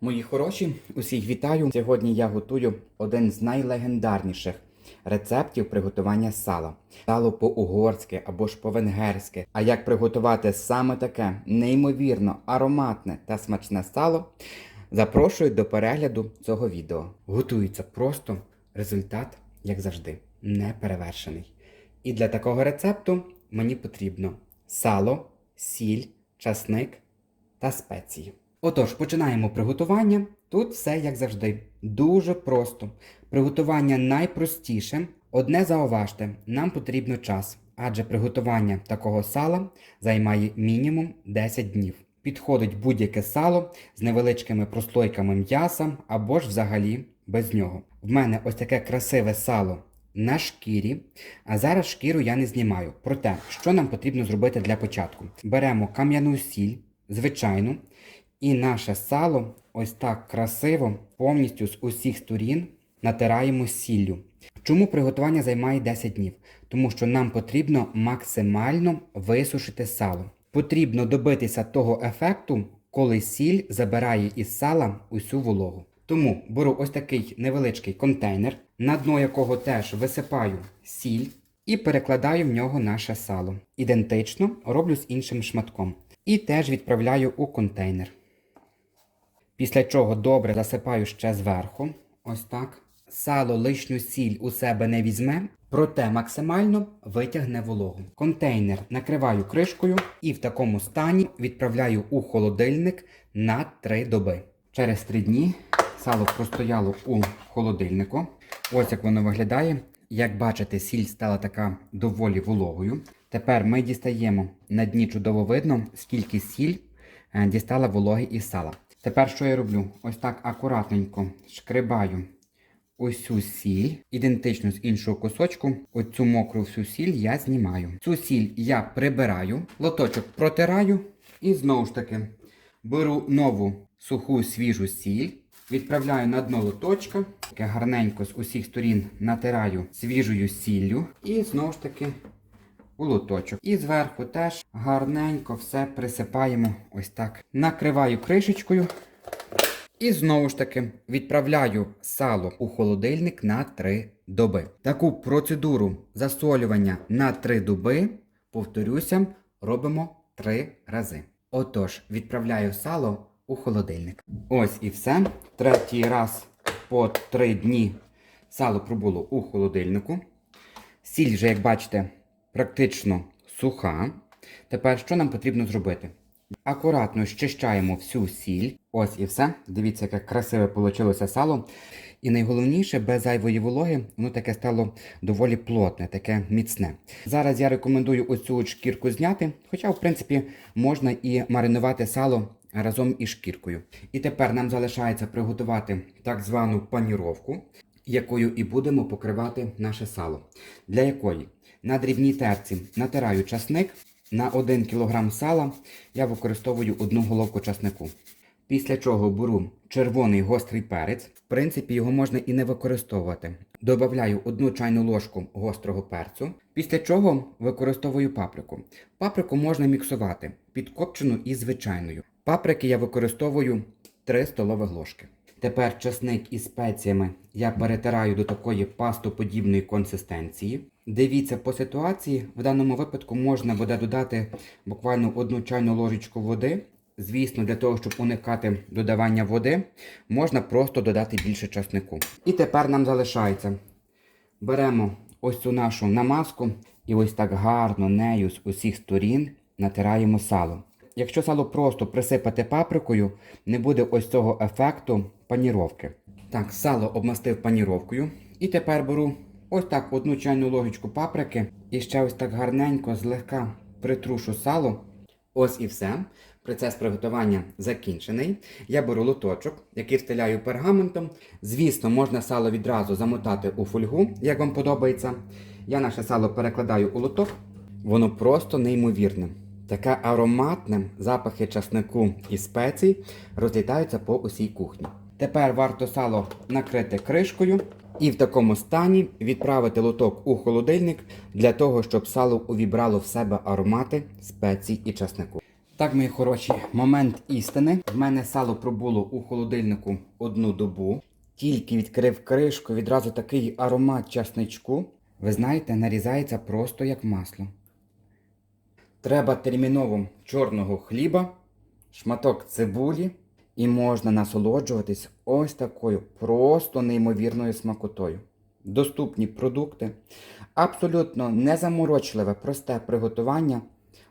Мої хороші, усіх вітаю. Сьогодні я готую один з найлегендарніших рецептів приготування сала. Сало по-угорськи або ж по-венгерськи. А як приготувати саме таке неймовірно ароматне та смачне сало, запрошую до перегляду цього відео. Готується просто, результат, як завжди, не перевершений. І для такого рецепту мені потрібно сало, сіль, часник та спеції. Отож, починаємо приготування. Тут все як завжди. Дуже просто. Приготування найпростіше. Одне зауважте, нам потрібно час, адже приготування такого сала займає мінімум 10 днів. Підходить будь-яке сало з невеличкими прослойками м'яса або ж взагалі без нього. В мене ось таке красиве сало на шкірі, а зараз шкіру я не знімаю. Проте, що нам потрібно зробити для початку? Беремо кам'яну сіль, звичайну, і наше сало ось так красиво, повністю з усіх сторін натираємо сіллю. Чому приготування займає 10 днів? Тому що нам потрібно максимально висушити сало. Потрібно добитися того ефекту, коли сіль забирає із сала усю вологу. Тому беру ось такий невеличкий контейнер, на дно якого теж висипаю сіль і перекладаю в нього наше сало. Ідентично роблю з іншим шматком. І теж відправляю у контейнер. Після чого добре засипаю ще зверху. Ось так. Сало лишню сіль у себе не візьме, проте максимально витягне вологу. Контейнер накриваю кришкою і в такому стані відправляю у холодильник на 3 доби. Через 3 дні сало простояло у холодильнику. Ось як воно виглядає. Як бачите, сіль стала така доволі вологою. Тепер ми дістаємо на дні чудово видно, скільки сіль е, дістала вологи із сала. Тепер що я роблю? Ось так акуратненько шкрибаю усю сіль, ідентично з іншого кусочку. Оцю мокру всю сіль я знімаю. Цю сіль я прибираю, лоточок протираю і знову ж таки беру нову суху свіжу сіль. Відправляю на дно лоточка, таке гарненько з усіх сторін натираю свіжою сіллю і знову ж таки у лоточок. І зверху теж гарненько все присипаємо ось так. Накриваю кришечкою. І знову ж таки відправляю сало у холодильник на 3 доби. Таку процедуру засолювання на 3 доби, повторюся, робимо 3 рази. Отож, відправляю сало у холодильник. Ось і все. Третій раз по 3 дні сало пробуло у холодильнику. Сіль вже, як бачите, практично суха. Тепер що нам потрібно зробити? Акуратно щищаємо всю сіль. Ось і все. Дивіться, яке красиве вийшло сало. І найголовніше, без зайвої вологи, воно таке стало доволі плотне, таке міцне. Зараз я рекомендую оцю шкірку зняти, хоча, в принципі, можна і маринувати сало разом із шкіркою. І тепер нам залишається приготувати так звану паніровку, якою і будемо покривати наше сало. Для якої на дрібній терці натираю часник. На 1 кг сала я використовую одну головку часнику. Після чого беру червоний гострий перець. В принципі, його можна і не використовувати. Добавляю одну чайну ложку гострого перцю. Після чого використовую паприку. Паприку можна міксувати підкопчену і звичайною. Паприки я використовую 3 столових ложки. Тепер часник із спеціями я перетираю до такої пастоподібної консистенції. Дивіться по ситуації. В даному випадку можна буде додати буквально одну чайну ложечку води. Звісно, для того, щоб уникати додавання води, можна просто додати більше часнику. І тепер нам залишається. Беремо ось цю нашу намазку і ось так гарно нею з усіх сторін натираємо сало. Якщо сало просто присипати паприкою, не буде ось цього ефекту паніровки. Так, сало обмастив паніровкою. І тепер беру ось так одну чайну ложечку паприки і ще ось так гарненько злегка притрушу сало. Ось і все. Процес приготування закінчений. Я беру лоточок, який встиляю пергаментом. Звісно, можна сало відразу замотати у фольгу, як вам подобається. Я наше сало перекладаю у лоток. Воно просто неймовірне. Таке ароматне, запахи часнику і спецій розлітаються по усій кухні. Тепер варто сало накрити кришкою і в такому стані відправити лоток у холодильник для того, щоб сало увібрало в себе аромати спецій і часнику. Так, мої хороші, момент істини. В мене сало пробуло у холодильнику одну добу. Тільки відкрив кришку, відразу такий аромат часничку. Ви знаєте, нарізається просто як масло. Треба терміново чорного хліба, шматок цибулі, і можна насолоджуватись ось такою просто неймовірною смакотою. Доступні продукти, абсолютно незаморочливе, просте приготування.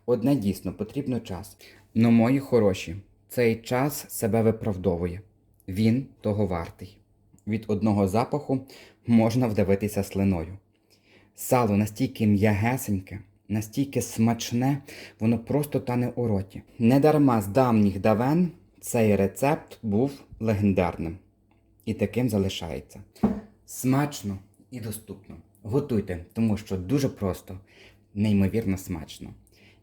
Одне дійсно потрібно час. Но мої хороші, цей час себе виправдовує. Він того вартий. Від одного запаху можна вдавитися слиною. Сало настільки м'ягесеньке, настільки смачне, воно просто тане у роті. Недарма з давніх давен цей рецепт був легендарним і таким залишається. Смачно і доступно. Готуйте, тому що дуже просто, неймовірно смачно.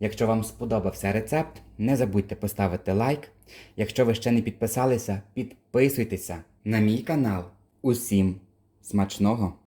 Якщо вам сподобався рецепт, не забудьте поставити лайк. Якщо ви ще не підписалися, підписуйтеся на мій канал. Усім смачного!